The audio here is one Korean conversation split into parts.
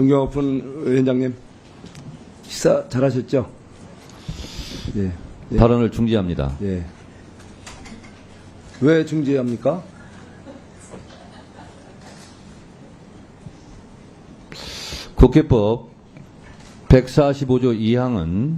정경호픈 위원장님 식사 잘하셨죠? 예. 예. 발언을 중지합니다. 예. 왜 중지합니까? 국회법 145조 2항은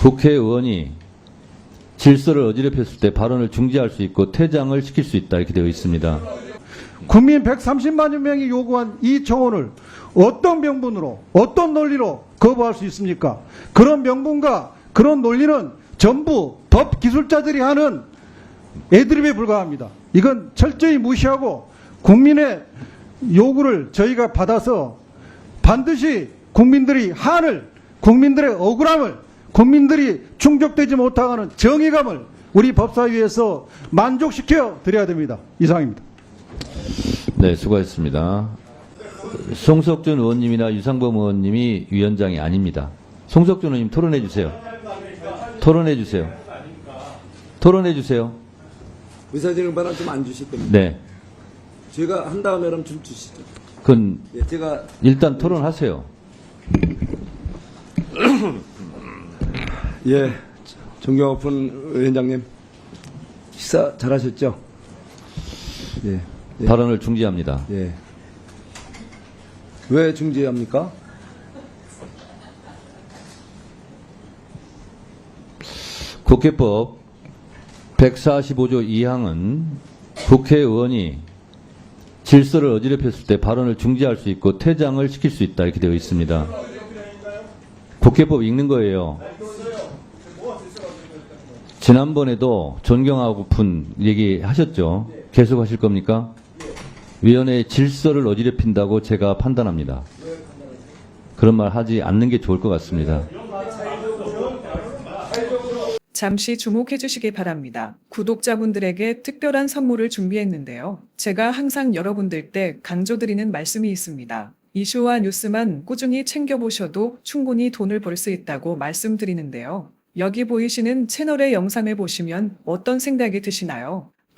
국회의원이 질서를 어지럽혔을 때 발언을 중지할 수 있고 퇴장을 시킬 수 있다 이렇게 되어 있습니다. 국민 130만여 명이 요구한 이 청원을 어떤 명분으로 어떤 논리로 거부할 수 있습니까? 그런 명분과 그런 논리는 전부 법 기술자들이 하는 애드립에 불과합니다. 이건 철저히 무시하고 국민의 요구를 저희가 받아서 반드시 국민들이 한을 국민들의 억울함을 국민들이 충족되지 못하는 정의감을 우리 법사위에서 만족시켜 드려야 됩니다. 이상입니다. 네, 수고하셨습니다. 송석준 의원님이나 유상범 의원님이 위원장이 아닙니다. 송석준 의원님 토론해 주세요. 토론해 주세요. 토론해 주세요. 의사진행반은 좀안 주실 겁니다. 네. 제가 한 다음에 그럼 좀 주시죠. 그건 예, 제가 일단 토론하세요. 예, 정경호픈 위원장님 식사 잘하셨죠? 예. 예. 발언을 중지합니다. 예. 왜 중지합니까? 국회법 145조 2항은 국회의원이 질서를 어지럽혔을 때 발언을 중지할 수 있고 퇴장을 시킬 수 있다 이렇게 되어 있습니다. 국회법 읽는 거예요. 지난번에도 존경하고픈 얘기 하셨죠? 계속 하실 겁니까? 위원회의 질서를 어지럽힌다고 제가 판단합니다. 그런 말 하지 않는 게 좋을 것 같습니다. 잠시 주목해 주시기 바랍니다. 구독자분들에게 특별한 선물을 준비했는데요. 제가 항상 여러분들 때 강조드리는 말씀이 있습니다. 이슈와 뉴스만 꾸준히 챙겨보셔도 충분히 돈을 벌 수 있다고 말씀드리는데요. 여기 보이시는 채널의 영상을 보시면 어떤 생각이 드시나요?